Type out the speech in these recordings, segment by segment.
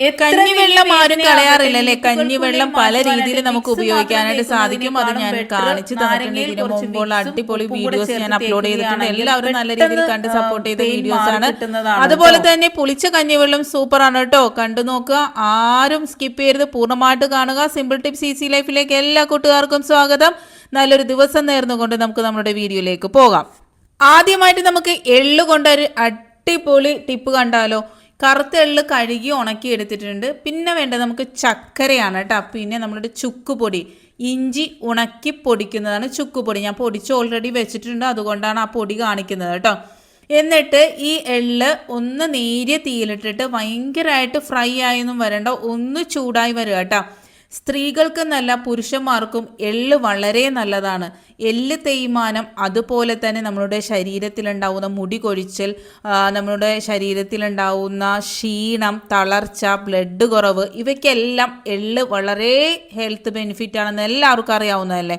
കഞ്ഞിവെള്ളം ആരും കളയാറില്ലല്ലേ? കഞ്ഞിവെള്ളം പല രീതിയിൽ നമുക്ക് ഉപയോഗിക്കാനായിട്ട് സാധിക്കും. അത് ഞാൻ കാണിച്ചു തന്നിട്ടുണ്ട് ഇതിന് മുമ്പുള്ള അടിപൊളി വീഡിയോസ് ഞാൻ അപ്ലോഡ് ചെയ്തിട്ടുണ്ട്. എല്ലാവരും നല്ല രീതിയിൽ കണ്ട് സപ്പോർട്ട് ചെയ്ത വീഡിയോസ് ആണ്. അതുപോലെ തന്നെ പുളിച്ച കഞ്ഞിവെള്ളം സൂപ്പർ ആണ് കേട്ടോ. കണ്ടു നോക്കുക. ആരും സ്കിപ്പ് ചെയ്യരുത്. പൂർണമായിട്ട് കാണുക. സിമ്പിൾ ടിപ്സ് ഈസി ലൈഫിലേക്ക് എല്ലാ കൂട്ടുകാർക്കും സ്വാഗതം. നല്ലൊരു ദിവസം നേർന്നുകൊണ്ട് നമുക്ക് നമ്മുടെ വീഡിയോയിലേക്ക് പോകാം. ആദ്യമായിട്ട് നമുക്ക് എള്ള് കൊണ്ടൊരു അടിപൊളി ടിപ്പ് കണ്ടാലോ? കറുത്ത എള്ള് കഴുകി ഉണക്കി എടുത്തിട്ടുണ്ട്. പിന്നെ വേണ്ടത് നമുക്ക് ചക്കരയാണ് കേട്ടോ. പിന്നെ നമ്മുടെ ചുക്കുപൊടി ഇഞ്ചി ഉണക്കി പൊടിക്കുന്നതാണ് ചുക്കുപൊടി ഞാൻ പൊടിച്ച് ഓൾറെഡി വെച്ചിട്ടുണ്ട്. അതുകൊണ്ടാണ് ആ പൊടി കാണിക്കുന്നത് കേട്ടോ. എന്നിട്ട് ഈ എള്ള് ഒന്ന് നേരിയ തീയിലിട്ടിട്ട് ഭയങ്കരമായിട്ട് ഫ്രൈ ആയൊന്നും വരണ്ട. ഒന്ന് ചൂടായി വരുക കേട്ടോ. സ്ത്രീകൾക്കെന്നല്ല പുരുഷന്മാർക്കും എള്ള് വളരെ നല്ലതാണ്. എല്ല് തേയ്മാനം അതുപോലെ തന്നെ നമ്മളുടെ ശരീരത്തിലുണ്ടാവുന്ന മുടി കൊഴിച്ചൽ നമ്മുടെ ശരീരത്തിലുണ്ടാവുന്ന ക്ഷീണം തളർച്ച ബ്ലഡ് കുറവ് ഇവയ്ക്കെല്ലാം എള്ള് വളരെ ഹെൽത്ത് ബെനിഫിറ്റ് ആണെന്ന് എല്ലാവർക്കും അറിയാവുന്നതല്ലേ?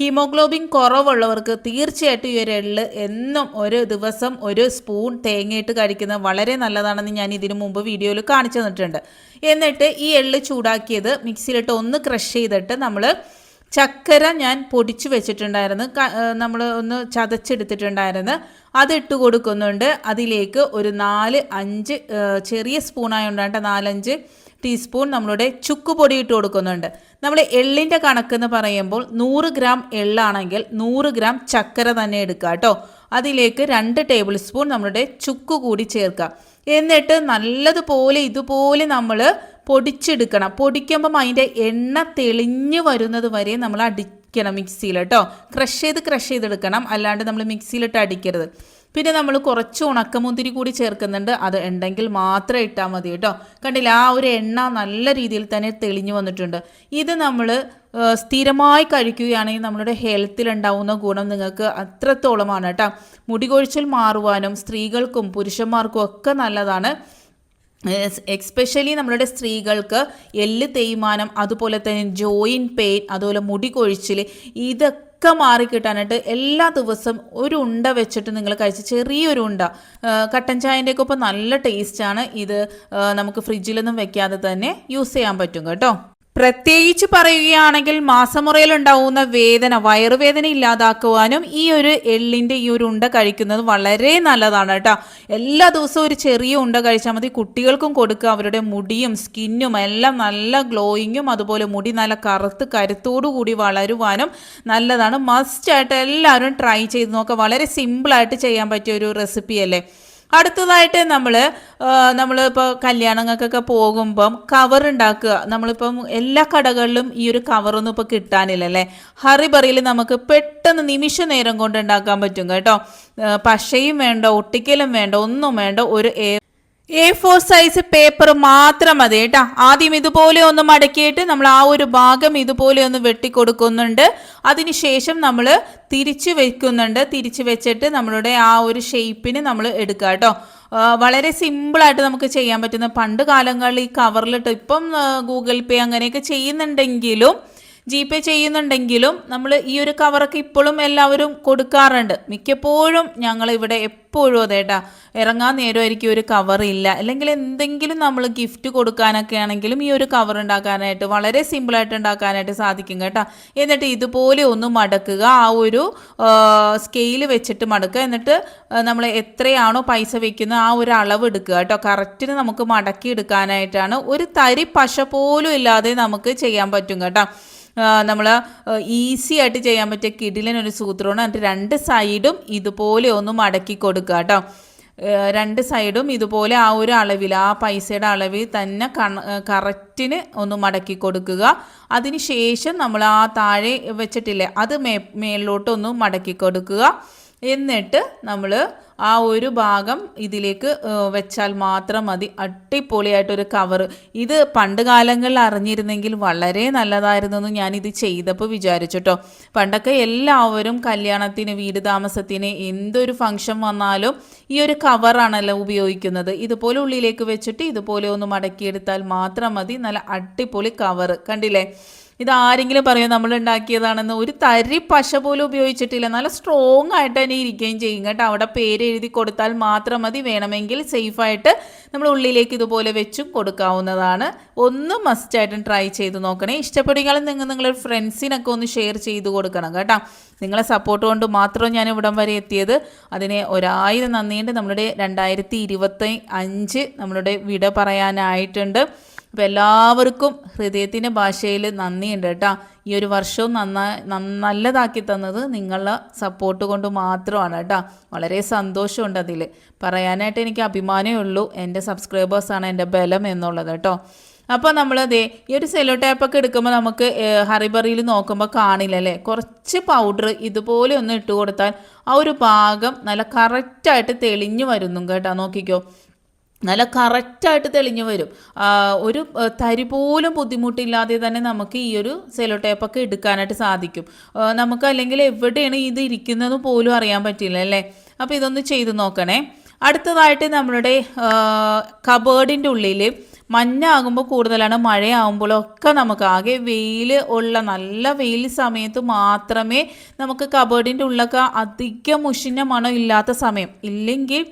ഹീമോഗ്ലോബിൻ കുറവുള്ളവർക്ക് തീർച്ചയായിട്ടും ഈ ഒരു എള്ള് എന്നും ഒരു ദിവസം ഒരു സ്പൂൺ തേങ്ങയിട്ട് കഴിക്കുന്നത് വളരെ നല്ലതാണെന്ന് ഞാൻ ഇതിനു മുമ്പ് വീഡിയോയിൽ കാണിച്ചു തന്നിട്ടുണ്ട്. എന്നിട്ട് ഈ എള്ള് ചൂടാക്കിയത് മിക്സിയിലിട്ട് ഒന്ന് ക്രഷ് ചെയ്തിട്ട് നമ്മൾ ചക്കര ഞാൻ പൊടിച്ചു വെച്ചിട്ടുണ്ടായിരുന്നു. നമ്മൾ ഒന്ന് ചതച്ചെടുത്തിട്ടുണ്ടായിരുന്നു. അത് ഇട്ട് കൊടുക്കുന്നുണ്ട്. അതിലേക്ക് ഒരു നാല് അഞ്ച് ചെറിയ ചെറിയ ഉണ്ടാകട്ടെ നാലഞ്ച് ടീസ്പൂൺ നമ്മളുടെ ചുക്കുപൊടി ഇട്ട് കൊടുക്കുന്നുണ്ട്. നമ്മൾ എള്ളിന്റെ കണക്കെന്ന് പറയുമ്പോൾ നൂറ് ഗ്രാം എള്ളാണെങ്കിൽ നൂറ് ഗ്രാം ചക്കര തന്നെ എടുക്കുക കേട്ടോ. അതിലേക്ക് രണ്ട് ടേബിൾ സ്പൂൺ നമ്മളുടെ ചുക്ക് കൂടി ചേർക്കുക. എന്നിട്ട് നല്ലതുപോലെ ഇതുപോലെ നമ്മൾ പൊടിച്ചെടുക്കണം. പൊടിക്കുമ്പം അതിന്റെ എണ്ണ തെളിഞ്ഞു വരുന്നത് വരെ നമ്മൾ അടിക്കണം മിക്സിയിൽ കേട്ടോ. ക്രഷ് ചെയ്ത് ക്രഷ് ചെയ്തെടുക്കണം. അല്ലാണ്ട് നമ്മൾ മിക്സിയിലിട്ട് അടിക്കരുത്. പിന്നെ നമ്മൾ കുറച്ച് ഉണക്കമുന്തിരി കൂടി ചേർക്കുന്നുണ്ട്. അത് ഉണ്ടെങ്കിൽ മാത്രം ഇട്ടാൽ മതി കേട്ടോ. കണ്ടില്ല ആ ഒരു എണ്ണ നല്ല രീതിയിൽ തന്നെ തെളിഞ്ഞു വന്നിട്ടുണ്ട്. ഇത് നമ്മൾ സ്ഥിരമായി കഴിക്കുകയാണെങ്കിൽ നമ്മുടെ ഹെൽത്തിൽ ഉണ്ടാവുന്ന ഗുണം നിങ്ങൾക്ക് അത്രത്തോളമാണ് കേട്ടോ. മുടി കൊഴിച്ചിൽ മാറുവാനും സ്ത്രീകൾക്കും പുരുഷന്മാർക്കും ഒക്കെ നല്ലതാണ്. എക്സ്പെഷ്യലി നമ്മളുടെ സ്ത്രീകൾക്ക് എല്ല് തേയ്മാനം അതുപോലെ തന്നെ ജോയിൻ പെയിൻ അതുപോലെ മുടി കൊഴിച്ചിൽ ഇതൊക്കെ മാറിക്കിട്ടാനായിട്ട് എല്ലാ ദിവസവും ഒരു ഉണ്ട വെച്ചിട്ട് നിങ്ങൾ കഴിച്ച് ചെറിയൊരു ഉണ്ട. കട്ടൻ ചായന്റെ ഒക്കെ ഒപ്പം നല്ല ടേസ്റ്റാണ് ഇത് നമുക്ക് ഫ്രിഡ്ജിലൊന്നും വെക്കാതെ തന്നെ യൂസ് ചെയ്യാൻ പറ്റും കേട്ടോ. പ്രത്യേകിച്ച് പറയുകയാണെങ്കിൽ മാസമുറയിൽ ഉണ്ടാവുന്ന വേദന വയറുവേദന ഇല്ലാതാക്കുവാനും ഈ ഒരു എള്ളിന്റെ ഈ ഒരു ഉണ്ട കഴിക്കുന്നത് വളരെ നല്ലതാണ് കേട്ടോ. എല്ലാ ദിവസവും ഒരു ചെറിയ ഉണ്ട കഴിച്ചാൽ മതി. കുട്ടികൾക്കും കൊടുക്കുക. അവരുടെ മുടിയും സ്കിന്നും എല്ലാം നല്ല ഗ്ലോയിങ്ങും അതുപോലെ മുടി നല്ല കറുത്ത് കരുത്തോടു കൂടി വളരുവാനും നല്ലതാണ്. മസ്റ്റായിട്ട് എല്ലാവരും ട്രൈ ചെയ്ത് നോക്കുക. വളരെ സിമ്പിളായിട്ട് ചെയ്യാൻ പറ്റിയ ഒരു റെസിപ്പി അല്ലേ അടുത്തതായിട്ട് നമ്മൾ നമ്മളിപ്പോൾ കല്യാണങ്ങൾക്കൊക്കെ പോകുമ്പം കവർ ഉണ്ടാക്കുക. നമ്മളിപ്പം എല്ലാ കടകളിലും ഈ ഒരു കവറൊന്നും ഇപ്പോൾ കിട്ടാനില്ല അല്ലേ ഹറിബറിയിൽ നമുക്ക് പെട്ടെന്ന് നിമിഷ നേരം കൊണ്ട് ഉണ്ടാക്കാൻ പറ്റും കേട്ടോ. പശയും വേണ്ട ഒട്ടിക്കലും വേണ്ട ഒന്നും വേണ്ട ഒരു A A four size paper മാത്രം മതി കേട്ടോ. ആദ്യം ഇതുപോലെ ഒന്ന് മടക്കിയിട്ട് നമ്മൾ ആ ഒരു ഭാഗം ഇതുപോലെ ഒന്ന് വെട്ടിക്കൊടുക്കുന്നുണ്ട്. അതിനുശേഷം നമ്മൾ തിരിച്ചു വെക്കുന്നുണ്ട്. തിരിച്ചു വെച്ചിട്ട് നമ്മളുടെ ആ ഒരു ഷേപ്പിന് നമ്മൾ എടുക്കുക കേട്ടോ. വളരെ സിമ്പിളായിട്ട് നമുക്ക് ചെയ്യാൻ പറ്റുന്ന പണ്ട് കാലങ്ങളിൽ ഈ കവറിലിട്ട് ഇപ്പം ഗൂഗിൾ പേ അങ്ങനെയൊക്കെ ചെയ്യുന്നുണ്ടെങ്കിലും ജി പേ ചെയ്യുന്നുണ്ടെങ്കിലും നമ്മൾ ഈ ഒരു കവറൊക്കെ ഇപ്പോഴും എല്ലാവരും കൊടുക്കാറുണ്ട്. മിക്കപ്പോഴും ഞങ്ങൾ ഇവിടെ എപ്പോഴും അതേട്ടാ ഇറങ്ങാൻ നേരമായിരിക്കും ഒരു കവർ ഇല്ല. അല്ലെങ്കിൽ എന്തെങ്കിലും നമ്മൾ ഗിഫ്റ്റ് കൊടുക്കാനൊക്കെ ആണെങ്കിലും ഈ ഒരു കവർ ഉണ്ടാക്കാനായിട്ട് വളരെ സിമ്പിളായിട്ട് ഉണ്ടാക്കാനായിട്ട് സാധിക്കും കേട്ടോ. എന്നിട്ട് ഇതുപോലെ ഒന്ന് മടക്കുക ആ ഒരു സ്കെയിൽ വെച്ചിട്ട് മടക്കുക. എന്നിട്ട് നമ്മൾ എത്രയാണോ പൈസ വെക്കുന്ന ആ ഒരു അളവ് എടുക്കുക കേട്ടോ. കറക്റ്റിന് നമുക്ക് മടക്കി എടുക്കാനായിട്ടാണ് ഒരു തരി പശ പോലും ഇല്ലാതെ നമുക്ക് ചെയ്യാൻ പറ്റും കേട്ടോ. നമ്മൾ ഈസി ആയിട്ട് ചെയ്യാൻ പറ്റിയ കിടിലൻ ഒരു സൂത്രമാണ് അതിന്റെ രണ്ട് സൈഡും ഇതുപോലെ ഒന്ന് മടക്കി കൊടുക്കുക കേട്ടോ രണ്ട് സൈഡും ഇതുപോലെ ആ ഒരു അളവിൽ ആ പൈസയുടെ അളവിൽ തന്നെ കറക്റ്റിന് ഒന്ന് മടക്കി കൊടുക്കുക. അതിനുശേഷം നമ്മൾ ആ താഴെ വെച്ചിട്ടില്ലേ അത് മേ മേളിലോട്ടൊന്ന് മടക്കി കൊടുക്കുക. എന്നിട്ട് നമ്മൾ ആ ഒരു ഭാഗം ഇതിലേക്ക് വെച്ചാൽ മാത്രം മതി. അടിപൊളിയായിട്ടൊരു കവർ ഇത് പണ്ട് കാലങ്ങളിൽ അറിഞ്ഞിരുന്നെങ്കിൽ വളരെ നല്ലതായിരുന്നു എന്ന് ഞാനിത് ചെയ്തപ്പോൾ വിചാരിച്ചിട്ടോ പണ്ടൊക്കെ എല്ലാവരും കല്യാണത്തിന് വീട് താമസത്തിന് എന്തൊരു ഫംഗ്ഷൻ വന്നാലും ഈ ഒരു കവറാണല്ലോ ഉപയോഗിക്കുന്നത്. ഇതുപോലെ ഉള്ളിലേക്ക് വെച്ചിട്ട് ഇതുപോലെ ഒന്ന് മടക്കിയെടുത്താൽ മാത്രം മതി. നല്ല അടിപൊളി കവർ കണ്ടില്ലേ? ഇതാരെങ്കിലും പറയും നമ്മൾ ഉണ്ടാക്കിയതാണെന്ന് ഒരു തരി പശ പോലും ഉപയോഗിച്ചിട്ടില്ല. നല്ല സ്ട്രോങ് ആയിട്ട് തന്നെ ഇരിക്കുകയും ചെയ്യും കേട്ടോ. അവിടെ പേര് എഴുതി കൊടുത്താൽ മാത്രം മതി. വേണമെങ്കിൽ സേഫായിട്ട് നമ്മൾ ഉള്ളിലേക്ക് ഇതുപോലെ വെച്ചും കൊടുക്കാവുന്നതാണ്. ഒന്ന് മസ്റ്റ് മസ്റ്റായിട്ടും ട്രൈ ചെയ്ത് നോക്കണേ. ഇഷ്ടപ്പെടുകയാലും നിങ്ങൾ നിങ്ങളുടെ ഫ്രണ്ട്സിനൊക്കെ ഒന്ന് ഷെയർ ചെയ്ത് കൊടുക്കണം കേട്ടോ. നിങ്ങളെ സപ്പോർട്ട് കൊണ്ട് മാത്രം ഞാൻ ഇവിടം വരെ എത്തിയത്. അതിനെ ഒരായിരം നന്ദിയുണ്ട്. നമ്മളുടെ രണ്ടായിരത്തി ഇരുപത്തി അഞ്ച് നമ്മളുടെ വിട പറയാനായിട്ടുണ്ട്. അപ്പോൾ എല്ലാവർക്കും ഹൃദയത്തിന്റെ ഭാഷയിൽ നന്ദിയുണ്ട് കേട്ടോ. ഈ ഒരു വർഷവും നന്നായി നല്ലതാക്കി തന്നത് നിങ്ങളുടെ സപ്പോർട്ട് കൊണ്ട് മാത്രമാണ് കേട്ടോ. വളരെ സന്തോഷമുണ്ട് അതിൽ. പറയാനായിട്ട് എനിക്ക് അഭിമാനമേ ഉള്ളൂ. എന്റെ സബ്സ്ക്രൈബേഴ്സാണ് എന്റെ ബലം എന്നുള്ളത് കേട്ടോ. അപ്പോൾ നമ്മളതേ ഈ ഒരു സെലോ ടാപ്പൊക്കെ എടുക്കുമ്പോൾ നമുക്ക് ഹറിബറിയിൽ നോക്കുമ്പോൾ കാണില്ല അല്ലേ? കുറച്ച് പൗഡർ ഇതുപോലെ ഒന്ന് ഇട്ട് കൊടുത്താൽ ആ ഒരു ഭാഗം നല്ല കറക്റ്റായിട്ട് തെളിഞ്ഞു വരുന്നു കേട്ടോ. നോക്കിക്കോ. നല്ല കറക്റ്റായിട്ട് തെളിഞ്ഞു വരും. ഒരു തരി പോലും ബുദ്ധിമുട്ടില്ലാതെ തന്നെ നമുക്ക് ഈ ഒരു സെലോ ടേപ്പൊക്കെ എടുക്കാനായിട്ട് സാധിക്കും. നമുക്ക് അല്ലെങ്കിൽ എവിടെയാണ് ഇത് ഇരിക്കുന്നത് പോലും അറിയാൻ പറ്റില്ല അല്ലേ? അപ്പോൾ ഇതൊന്ന് ചെയ്തു നോക്കണേ. അടുത്തതായിട്ട് നമ്മളുടെ കബേർഡിന്റെ ഉള്ളിൽ മഞ്ഞാകുമ്പോൾ കൂടുതലാണ് മഴയാകുമ്പോഴൊക്കെ നമുക്ക് ആകെ വെയിൽ ഉള്ള നല്ല വെയിൽ സമയത്ത് മാത്രമേ നമുക്ക് കബേർഡിന്റെ ഉള്ളൊക്കെ അധികം മുഷിഞ്ഞ മണം ഇല്ലാത്ത സമയം. ഇല്ലെങ്കിൽ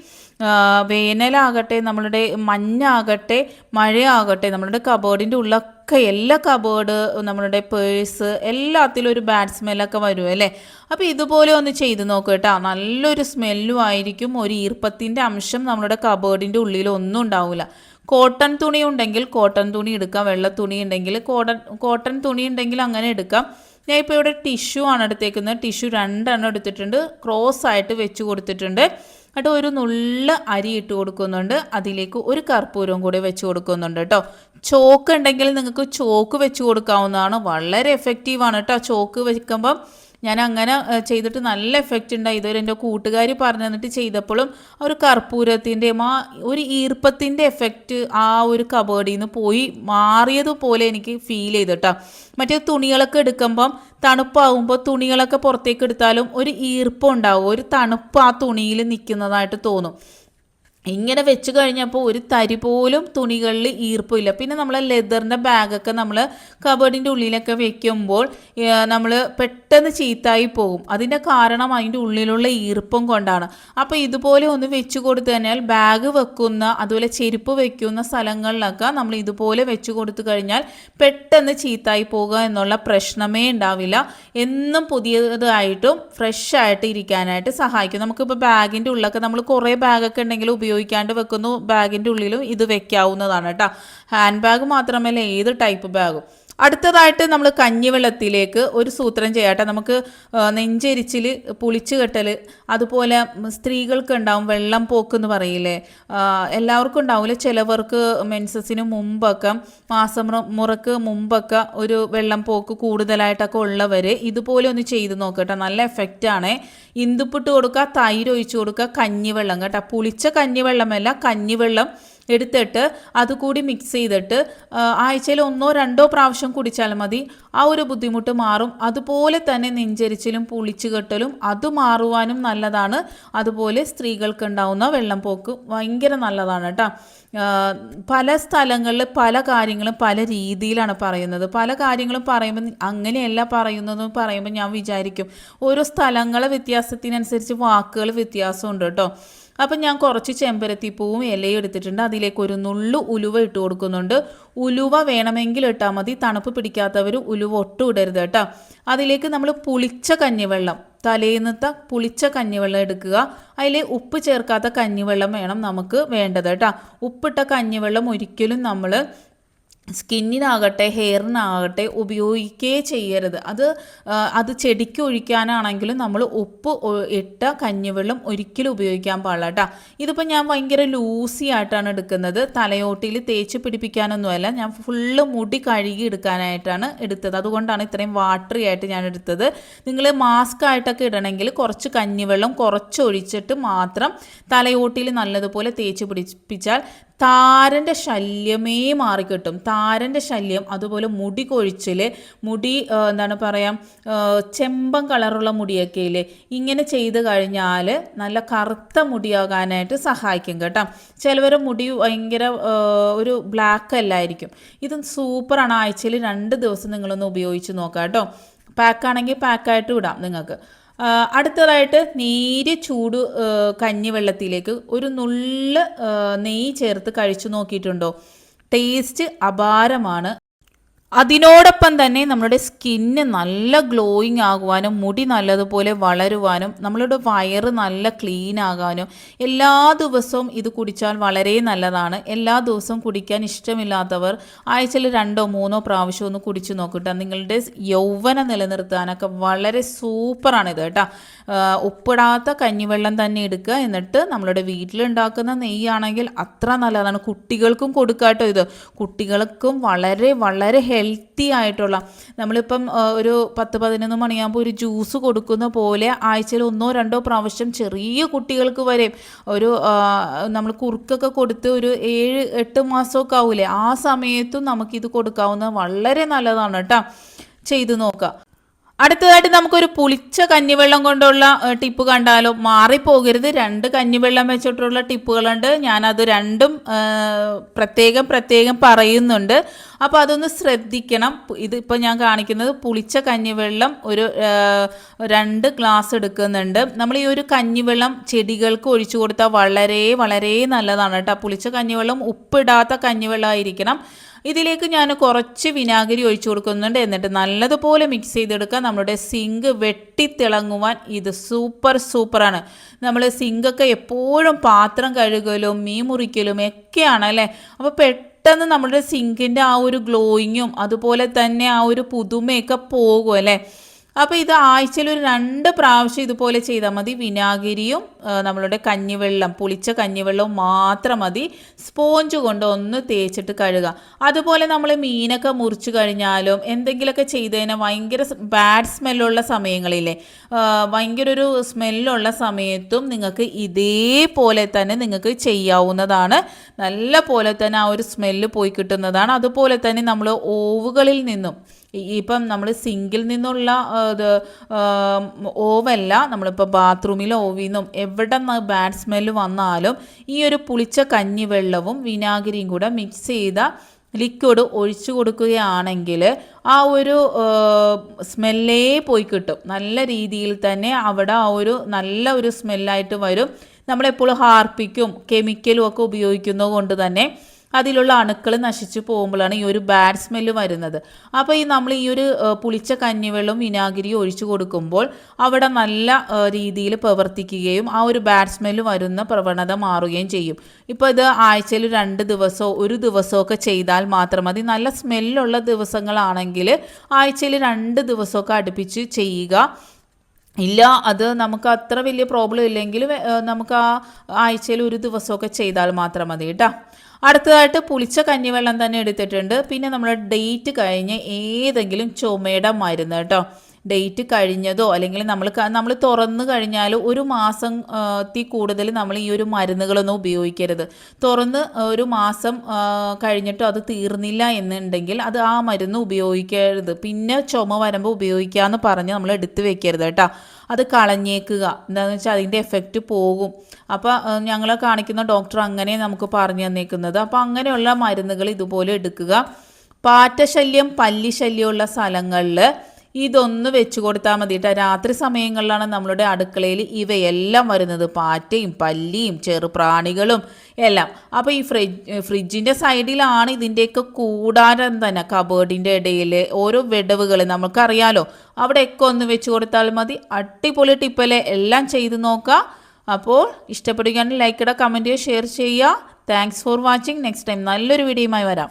വേനലാകട്ടെ നമ്മളുടെ മഞ്ഞാകട്ടെ മഴയാകട്ടെ നമ്മളുടെ കബേർഡിന്റെ ഉള്ളൊക്കെ എല്ലാ കബേർഡ് നമ്മളുടെ പേഴ്സ് എല്ലാത്തിലും ഒരു ബാഡ് സ്മെല്ലൊക്കെ വരും അല്ലേ? അപ്പോൾ ഇതുപോലെ ഒന്ന് ചെയ്ത് നോക്കുക കേട്ടോ. നല്ലൊരു സ്മെല്ലും ആയിരിക്കും ഒരു ഈർപ്പത്തിന്റെ അംശം നമ്മളുടെ കബേർഡിന്റെ ഉള്ളിൽ ഒന്നും ഉണ്ടാവില്ല. കോട്ടൺ തുണി ഉണ്ടെങ്കിൽ കോട്ടൺ തുണി എടുക്കാം വെള്ള തുണി ഉണ്ടെങ്കിൽ കോട്ടൺ കോട്ടൺ തുണി ഉണ്ടെങ്കിൽ അങ്ങനെ എടുക്കാം. ഞാൻ ഇപ്പോൾ ഇവിടെ ടിഷ്യൂ ആണ് എടുത്തേക്കുന്നത്. ടിഷ്യൂ രണ്ടെണ്ണം എടുത്തിട്ടുണ്ട്. ക്രോസ് ആയിട്ട് വെച്ച് കൊടുത്തിട്ടുണ്ട്. എന്നിട്ട് ഒരു നുള്ള അരി ഇട്ട് കൊടുക്കുന്നുണ്ട്. അതിലേക്ക് ഒരു കർപ്പൂരവും കൂടി വെച്ച് കൊടുക്കുന്നുണ്ട് കേട്ടോ. ചോക്ക് ഉണ്ടെങ്കിൽ നിങ്ങൾക്ക് ചോക്ക് വെച്ച് കൊടുക്കാവുന്നതാണ്. വളരെ എഫക്റ്റീവാണ് കേട്ടോ. ചോക്ക് വെക്കുമ്പം ഞാൻ അങ്ങനെ ചെയ്തിട്ട് നല്ല എഫക്റ്റ് ഉണ്ടായി. ഇതൊരു എന്റെ കൂട്ടുകാർ പറഞ്ഞു തന്നിട്ട് ചെയ്തപ്പോഴും ആ ഒരു കർപ്പൂരത്തിന്റെയും ആ ഒരു ഈർപ്പത്തിന്റെ എഫക്റ്റ് ആ ഒരു കബേർഡിൽ നിന്ന് പോയി മാറിയതുപോലെ എനിക്ക് ഫീൽ ചെയ്തു കേട്ടോ മറ്റേ തുണികളൊക്കെ എടുക്കുമ്പം തണുപ്പാകുമ്പോൾ തുണികളൊക്കെ പുറത്തേക്ക് എടുത്താലും ഒരു ഈർപ്പം ഉണ്ടാവും. ഒരു തണുപ്പ് ആ തുണിയിൽ നിൽക്കുന്നതായിട്ട് തോന്നും. ഇങ്ങനെ വെച്ച് കഴിഞ്ഞപ്പോൾ ഒരു തരി പോലും തുണികളിൽ ഈർപ്പില്ല പിന്നെ നമ്മൾ ലെതറിന്റെ ബാഗൊക്കെ നമ്മൾ കബേർഡിന്റെ ഉള്ളിലൊക്കെ വെക്കുമ്പോൾ നമ്മൾ പെട്ടെന്ന് ചീത്തായി പോകും. അതിന്റെ കാരണം അതിന്റെ ഉള്ളിലുള്ള ഈർപ്പം കൊണ്ടാണ്. അപ്പോൾ ഇതുപോലെ ഒന്ന് വെച്ച് കൊടുത്തു കഴിഞ്ഞാൽ ബാഗ് വെക്കുന്ന അതുപോലെ ചെരുപ്പ് വെക്കുന്ന സ്ഥലങ്ങളിലൊക്കെ നമ്മൾ ഇതുപോലെ വെച്ച് കൊടുത്തു കഴിഞ്ഞാൽ പെട്ടെന്ന് ചീത്തായി പോകുക എന്നുള്ള പ്രശ്നമേ ഉണ്ടാവില്ല. എന്നും പുതിയതായിട്ടും ഫ്രഷ് ആയിട്ട് ഇരിക്കാനായിട്ട് സഹായിക്കും. നമുക്കിപ്പോൾ ബാഗിന്റെ ഉള്ളൊക്കെ നമ്മൾ കുറേ ബാഗൊക്കെ ഉണ്ടെങ്കിൽ ഉപയോഗിക്കാണ്ട് വെക്കുന്നു. ബാഗിന്റെ ഉള്ളിലും ഇത് വെക്കാവുന്നതാണ് കേട്ടോ. ഹാൻഡ് ബാഗ് മാത്രമല്ല ഏത് ടൈപ്പ് ബാഗും അടുത്തതായിട്ട് നമ്മൾ കഞ്ഞിവെള്ളത്തിലേക്ക് ഒരു സൂത്രം ചെയ്യാട്ടെ. നമുക്ക് നെഞ്ചരിച്ചിൽ പുളിച്ച് കെട്ടൽ അതുപോലെ സ്ത്രീകൾക്ക് ഉണ്ടാവും വെള്ളം പോക്ക് എന്ന് പറയില്ലേ എല്ലാവർക്കും ഉണ്ടാവില്ല ചിലവർക്ക് മെൻസസിന് മുമ്പൊക്കെ മാസം മുറക്ക് മുമ്പൊക്കെ ഒരു വെള്ളം പോക്ക് കൂടുതലായിട്ടൊക്കെ ഉള്ളവർ ഇതുപോലെ ഒന്ന് ചെയ്ത് നോക്കട്ടെ. നല്ല എഫക്റ്റാണ്. ഇന്ദുപ്പിട്ട് കൊടുക്കുക തൈര് ഒഴിച്ച് കൊടുക്കുക കഞ്ഞിവെള്ളം കേട്ടോ. പുളിച്ച കഞ്ഞിവെള്ളമല്ല കഞ്ഞിവെള്ളം എടുത്തിട്ട് അതുകൂടി മിക്സ് ചെയ്തിട്ട് ആഴ്ചയിൽ ഒന്നോ രണ്ടോ പ്രാവശ്യം കുടിച്ചാൽ മതി. ആ ഒരു ബുദ്ധിമുട്ട് മാറും. അതുപോലെ തന്നെ നെഞ്ചരിച്ചിലും പുളിച്ചു കെട്ടലും അത് മാറുവാനും നല്ലതാണ്. അതുപോലെ സ്ത്രീകൾക്ക് ഉണ്ടാവുന്ന വെള്ളം പോക്ക് ഭയങ്കര നല്ലതാണ് കേട്ടോ പല സ്ഥലങ്ങളിൽ പല കാര്യങ്ങളും പല രീതിയിലാണ് പറയുന്നത്. പല കാര്യങ്ങളും പറയുമ്പോൾ അങ്ങനെയല്ല പറയുന്നതെന്ന് പറയുമ്പോൾ ഞാൻ വിചാരിക്കും. ഓരോ സ്ഥലങ്ങളെ വ്യത്യാസത്തിനനുസരിച്ച് വാക്കുകൾ വ്യത്യാസമുണ്ട് കേട്ടോ അപ്പം ഞാൻ കുറച്ച് ചെമ്പരത്തിപ്പൂവും ഇലയും എടുത്തിട്ടുണ്ട്. അതിലേക്ക് ഒരു നുള്ളു ഉലുവ ഇട്ട് കൊടുക്കുന്നുണ്ട്. ഉലുവ വേണമെങ്കിൽ ഇട്ടാൽ മതി. തണുപ്പ് പിടിക്കാത്തവർ ഉലുവ ഒട്ടും ഇടരുത് കേട്ടോ. അതിലേക്ക് നമ്മൾ പുളിച്ച കഞ്ഞിവെള്ളം തലേന്നത്തെ പുളിച്ച കഞ്ഞിവെള്ളം എടുക്കുക. അതിൽ ഉപ്പ് ചേർക്കാത്ത കഞ്ഞിവെള്ളം വേണം നമുക്ക് വേണ്ടത് കേട്ടോ. ഉപ്പിട്ട കഞ്ഞിവെള്ളം ഒരിക്കലും നമ്മൾ സ്കിന്നിനാകട്ടെ ഹെയറിനാകട്ടെ ഉപയോഗിക്കുകയേ ചെയ്യരുത്. അത് അത് ചെടിക്ക് ഒഴിക്കാനാണെങ്കിലും നമ്മൾ ഉപ്പ് ഇട്ട കഞ്ഞിവെള്ളം ഒരിക്കലും ഉപയോഗിക്കാൻ പാടില്ല കേട്ടോ. ഇതിപ്പോൾ ഞാൻ ഭയങ്കര ലൂസി ആയിട്ടാണ് എടുക്കുന്നത്. തലയോട്ടിയിൽ തേച്ച് പിടിപ്പിക്കാനൊന്നുമല്ല. ഞാൻ ഫുള്ള് മുടി കഴുകി എടുക്കാനായിട്ടാണ് എടുത്തത്. അതുകൊണ്ടാണ് ഇത്രയും വാട്ടറി ആയിട്ട് ഞാൻ എടുത്തത്. നിങ്ങൾ മാസ്ക് ആയിട്ടൊക്കെ ഇടണമെങ്കിൽ കുറച്ച് കഞ്ഞിവെള്ളം കുറച്ച് ഒഴിച്ചിട്ട് മാത്രം തലയോട്ടിയിൽ നല്ലതുപോലെ തേച്ച് പിടിപ്പിച്ചാൽ താരന്റെ ശല്യമേ മാറിക്കിട്ടും. താരന്റെ ശല്യം അതുപോലെ മുടി കൊഴിച്ചിൽ മുടി എന്താണ് പറയാം ചെമ്പൻ കളറുള്ള മുടിയൊക്കെ ഇല്ലേ ഇങ്ങനെ ചെയ്ത് കഴിഞ്ഞാൽ നല്ല കറുത്ത മുടിയാകാനായിട്ട് സഹായിക്കും കേട്ടോ. ചിലവരെ മുടി ഭയങ്കര ഒരു ബ്ലാക്ക് അല്ലായിരിക്കും. ഇത് സൂപ്പറാണ്. ആഴ്ചയിൽ രണ്ട് ദിവസം നിങ്ങളൊന്ന് ഉപയോഗിച്ച് നോക്കാം കേട്ടോ. പാക്കാണെങ്കിൽ പാക്കായിട്ട് വിടാം നിങ്ങൾക്ക്. അടുത്തതായിട്ട് നേര് ചൂട് കഞ്ഞിവെള്ളത്തിലേക്ക് ഒരു നുള്ള് നെയ്യ് ചേർത്ത് കഴിച്ചു നോക്കിയിട്ടുണ്ടോ? ടേസ്റ്റ് അപാരമാണ്. അതിനോടൊപ്പം തന്നെ നമ്മുടെ സ്കിന്ന് നല്ല ഗ്ലോയിങ് ആകുവാനും മുടി നല്ലതുപോലെ വളരുവാനും നമ്മളുടെ വയറ് നല്ല ക്ലീൻ ആകാനും എല്ലാ ദിവസവും ഇത് കുടിച്ചാൽ വളരെ നല്ലതാണ്. എല്ലാ ദിവസവും കുടിക്കാൻ ഇഷ്ടമില്ലാത്തവർ ആഴ്ചയിൽ രണ്ടോ മൂന്നോ പ്രാവശ്യം ഒന്ന് കുടിച്ചു നോക്കട്ടെ നിങ്ങളുടെ യൗവന നിലനിർത്താനൊക്കെ വളരെ സൂപ്പറാണ് ഇത് കേട്ടോ ഉപ്പിടാത്ത കഞ്ഞിവെള്ളം തന്നെ എടുക്കുക എന്നിട്ട് നമ്മളുടെ വീട്ടിലുണ്ടാക്കുന്ന നെയ്യാണെങ്കിൽ അത്ര നല്ലതാണ്. കുട്ടികൾക്കും കൊടുക്കാട്ടോ ഇത്. കുട്ടികൾക്കും വളരെ വളരെ ആയിട്ടുള്ള നമ്മളിപ്പം ഒരു പത്ത് പതിനൊന്ന് മണിയാകുമ്പോൾ ഒരു ജ്യൂസ് കൊടുക്കുന്ന പോലെ ആഴ്ചയിൽ ഒന്നോ രണ്ടോ പ്രാവശ്യം ചെറിയ കുട്ടികൾക്ക് വരെ ഒരു നമ്മൾ കുറുക്കൊക്കെ കൊടുത്ത് ഒരു ഏഴ് എട്ട് മാസമൊക്കെ ആവൂലേ ആ സമയത്തും നമുക്കിത് കൊടുക്കാവുന്ന വളരെ നല്ലതാണ് കേട്ടോ. ചെയ്തു നോക്കാം. അടുത്തതായിട്ട് നമുക്കൊരു പുളിച്ച കഞ്ഞിവെള്ളം കൊണ്ടുള്ള ടിപ്പ് കണ്ടാലോ? മാറിപ്പോകരുത്. രണ്ട് കഞ്ഞിവെള്ളം വെച്ചിട്ടുള്ള ടിപ്പുകളുണ്ട്. ഞാനത് രണ്ടും പ്രത്യേകം പ്രത്യേകം പറയുന്നുണ്ട്. അപ്പോൾ അതൊന്ന് ശ്രദ്ധിക്കണം. ഇതിപ്പോൾ ഞാൻ കാണിക്കുന്നത് പുളിച്ച കഞ്ഞിവെള്ളം ഒരു രണ്ട് ഗ്ലാസ് എടുക്കുന്നുണ്ട്. നമ്മൾ ഈ ഒരു കഞ്ഞിവെള്ളം ചെടികൾക്ക് ഒഴിച്ചു കൊടുത്താൽ വളരെ വളരെ നല്ലതാണ് കേട്ടോ. പുളിച്ച കഞ്ഞിവെള്ളം ഉപ്പിടാത്ത കഞ്ഞിവെള്ളമായിരിക്കണം. ഇതിലേക്ക് ഞാൻ കുറച്ച് വിനാഗിരി ഒഴിച്ചു കൊടുക്കുന്നുണ്ട്. എന്നിട്ട് നല്ലതുപോലെ മിക്സ് ചെയ്തെടുക്കുക. നമ്മുടെ സിങ്ക് വെട്ടിത്തിളങ്ങുവാൻ ഇത് സൂപ്പർ സൂപ്പറാണ് നമ്മൾ സിങ്കൊക്കെ എപ്പോഴും പാത്രം കഴുകലും മീൻ മുറിക്കലും ഒക്കെയാണ് അല്ലേ? അപ്പോൾ പെട്ടെന്ന് നമ്മുടെ സിങ്കിന്റെ ആ ഒരു ഗ്ലോയിങ്ങും അതുപോലെ തന്നെ ആ ഒരു പുതുമയൊക്കെ പോകും അല്ലേ? അപ്പോൾ ഇത് ആഴ്ചയിൽ ഒരു രണ്ട് പ്രാവശ്യം ഇതുപോലെ ചെയ്താൽ മതി. വിനാഗിരിയും നമ്മളുടെ കഞ്ഞിവെള്ളം പുളിച്ച കഞ്ഞിവെള്ളവും മാത്രം മതി. സ്പോഞ്ച് കൊണ്ട് ഒന്ന് തേച്ചിട്ട് കഴുകുക അതുപോലെ നമ്മൾ മീനൊക്കെ മുറിച്ചു കഴിഞ്ഞാലും എന്തെങ്കിലുമൊക്കെ ചെയ്ത് കഴിഞ്ഞാൽ ഭയങ്കര ബാഡ് സ്മെല്ലുള്ള സമയങ്ങളില്ലേ ഭയങ്കര ഒരു സ്മെല്ലുള്ള സമയത്തും നിങ്ങൾക്ക് ഇതേപോലെ തന്നെ നിങ്ങൾക്ക് ചെയ്യാവുന്നതാണ്. നല്ല പോലെ തന്നെ ആ ഒരു സ്മെല്ല് പോയി കിട്ടുന്നതാണ്. അതുപോലെ തന്നെ നമ്മൾ ഓവുകളിൽ നിന്നും ഇപ്പം നമ്മൾ സിങ്കിൽ നിന്നുള്ള ഇത് ഓവല്ല നമ്മളിപ്പോൾ ബാത്റൂമിൽ ഓവിൽ നിന്നും എവിടെ നിന്ന് ബാഡ് സ്മെല്ല് വന്നാലും ഈ ഒരു പുളിച്ച കഞ്ഞിവെള്ളവും വിനാഗിരിയും കൂടെ മിക്സ് ചെയ്ത ലിക്വിഡ് ഒഴിച്ചു കൊടുക്കുകയാണെങ്കിൽ ആ ഒരു സ്മെല്ലേ പോയി കിട്ടും. നല്ല രീതിയിൽ തന്നെ അവിടെ ആ ഒരു നല്ല ഒരു സ്മെല്ലായിട്ട് വരും. നമ്മളെപ്പോഴും ഹാർപ്പിക്കും കെമിക്കലും ഒക്കെ ഉപയോഗിക്കുന്നത് കൊണ്ട് തന്നെ. അതിലുള്ള അണുക്കൾ നശിച്ചു പോകുമ്പോഴാണ് ഈ ഒരു ബാഡ് സ്മെല്ല് വരുന്നത്. അപ്പോൾ ഈ നമ്മൾ ഈ ഒരു പുളിച്ച കഞ്ഞിവെള്ളം വിനാഗിരിയും ഒഴിച്ചു കൊടുക്കുമ്പോൾ അവിടെ നല്ല രീതിയിൽ പ്രവർത്തിക്കുകയും ആ ഒരു ബാഡ് സ്മെല്ല് വരുന്ന പ്രവണത മാറുകയും ചെയ്യും. ഇപ്പോൾ ഇത് ആഴ്ചയിൽ രണ്ട് ദിവസമോ ഒരു ദിവസമൊക്കെ ചെയ്താൽ മാത്രം മതി. നല്ല സ്മെല്ലുള്ള ദിവസങ്ങളാണെങ്കിൽ ആഴ്ചയിൽ രണ്ട് ദിവസമൊക്കെ അടുപ്പിച്ച് ചെയ്യുക. ഇല്ല അത് നമുക്ക് അത്ര വലിയ പ്രോബ്ലം ഇല്ലെങ്കിൽ നമുക്ക് ആ ആഴ്ചയിൽ ഒരു ദിവസമൊക്കെ ചെയ്താൽ മാത്രം മതി കേട്ടോ. അടുത്തതായിട്ട് പുളിച്ച കഞ്ഞിവെള്ളം തന്നെ എടുത്തിട്ടുണ്ട്. പിന്നെ നമ്മൾ ഡേറ്റ് കഴിഞ്ഞ് ഏതെങ്കിലും ചുമയുടെ മരുന്ന് കേട്ടോ. ഡേറ്റ് കഴിഞ്ഞതോ അല്ലെങ്കിൽ നമ്മൾ നമ്മൾ തുറന്നു കഴിഞ്ഞാൽ ഒരു മാസം ആ, ത്തി കൂടുതൽ നമ്മൾ ഈ ഒരു മരുന്നുകളൊന്നും ഉപയോഗിക്കരുത്. തുറന്ന് ഒരു മാസം കഴിഞ്ഞിട്ടോ അത് തീർന്നില്ല എന്നുണ്ടെങ്കിൽ അത് ആ മരുന്ന് ഉപയോഗിക്കരുത്. പിന്നെ ചുമ വരുമ്പോൾ ഉപയോഗിക്കാമെന്ന് പറഞ്ഞ് നമ്മൾ എടുത്തു വെക്കരുത് കേട്ടോ. അത് കളഞ്ഞേക്കുക. എന്താണെന്ന് വെച്ചാൽ അതിന്റെ എഫക്റ്റ് പോകും. അപ്പോൾ ഞങ്ങളെ കാണിക്കുന്ന ഡോക്ടർ അങ്ങനെ നമുക്ക് പറഞ്ഞു തന്നേക്കുന്നത്. അപ്പോൾ അങ്ങനെയുള്ള മരുന്നുകൾ ഇതുപോലെ എടുക്കുക. പാറ്റശല്യം പല്ലിശല്യമുള്ള സ്ഥലങ്ങളിൽ ഇതൊന്ന് വെച്ച് കൊടുത്താൽ മതി കേട്ടോ രാത്രി സമയങ്ങളിലാണ് നമ്മളുടെ അടുക്കളയിൽ ഇവയെല്ലാം വരുന്നത്. പാറ്റയും പല്ലിയും ചെറുപ്രാണികളും എല്ലാം. അപ്പോൾ ഈ ഫ്രിഡ്ജ് ഫ്രിഡ്ജിന്റെ സൈഡിലാണ് ഇതിന്റെയൊക്കെ കൂടാരം തന്നെ കബേർഡിന്റെ ഇടയിൽ ഓരോ വിടവുകൾ. നമുക്കറിയാലോ അവിടെയൊക്കെ ഒന്ന് വെച്ച് കൊടുത്താൽ മതി. അടിപൊളി ടിപ്പലെ എല്ലാം ചെയ്ത് നോക്കുക അപ്പോൾ ഇഷ്ടപ്പെടുകയാണെങ്കിൽ ലൈക്ക് കമന്റ് ചെയ്യുക ഷെയർ ചെയ്യുക. Thanks for watching next time നല്ലൊരു വീഡിയോയുമായി വരാം.